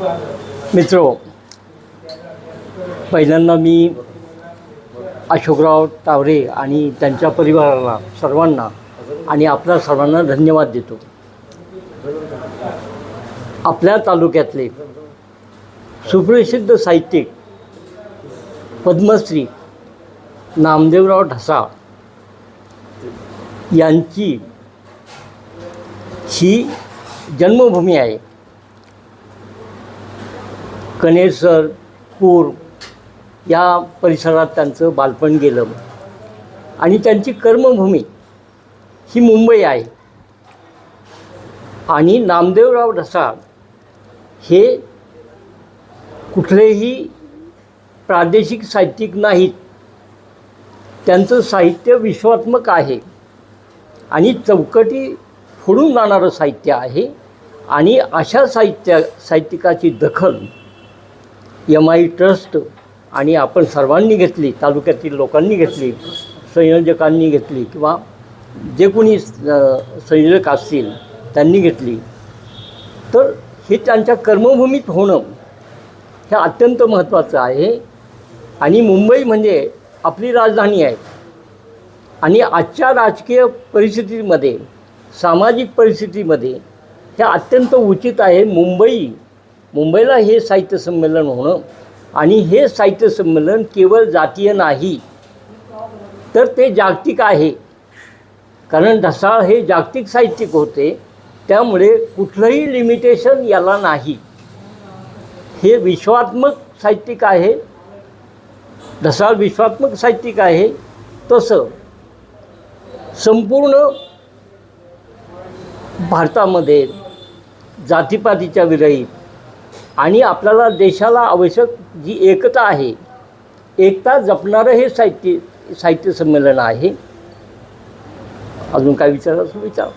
मित्रो पहिल्यांदा मी अशोकराव तावरे आणि त्यांच्या परिवाराला सर्वांना आणि आपल्या सर्वांना धन्यवाद देतो. आपल्या तालुक्यातले सुप्रसिद्ध साहित्यिक पद्मश्री नामदेवराव ढसा यांची ही जन्मभूमी आहे. कनेसर पूर या परिसरात त्यांचं बालपण गेलं. आणि त्यांची कर्मभूमी ही मुंबई आहे. आणि नामदेवराव ढसाळ हे कुठलेही प्रादेशिक साहित्यिक नाहीत. त्यांचं साहित्य विश्वात्मक आहे. आणि चौकटी फोडून जाणारं साहित्य आहे. आणि अशा साहित्य साहित्यिकाची दखल एम आय ट्रस्ट आणि आपण सर्वांनी घेतली तालुक्यातील लोकांनी घेतली संयोजकांनी घेतली किंवा जे कोणी संयोजक असतील त्यांनी घेतली. तर हे त्यांच्या कर्मभूमीत होणं हे अत्यंत महत्त्वाचं आहे. आणि मुंबई म्हणजे आपली राजधानी आहे. आणि आजच्या राजकीय परिस्थितीमध्ये सामाजिक परिस्थितीमध्ये हे अत्यंत उचित आहे. मुंबई मुंबईला हे साहित्य संमेलन होणं आणि हे साहित्य संमेलन केवळ जातीय नाही तर ते जागतिक आहे. कारण ढसाळ हे जागतिक साहित्यिक होते त्यामुळे कुठलंही लिमिटेशन याला नाही. हे विश्वात्मक साहित्यिक आहे ढसाळ विश्वात्मक साहित्यिक आहे तसं संपूर्ण भारतामध्ये जातीपातीच्या विरहित आणि आपल्याला देशाला आवश्यक जी एकता आहे एकता जपणारं हे साहित्य साहित्य संमेलन आहे. अजून काय विचारायचं? विचार.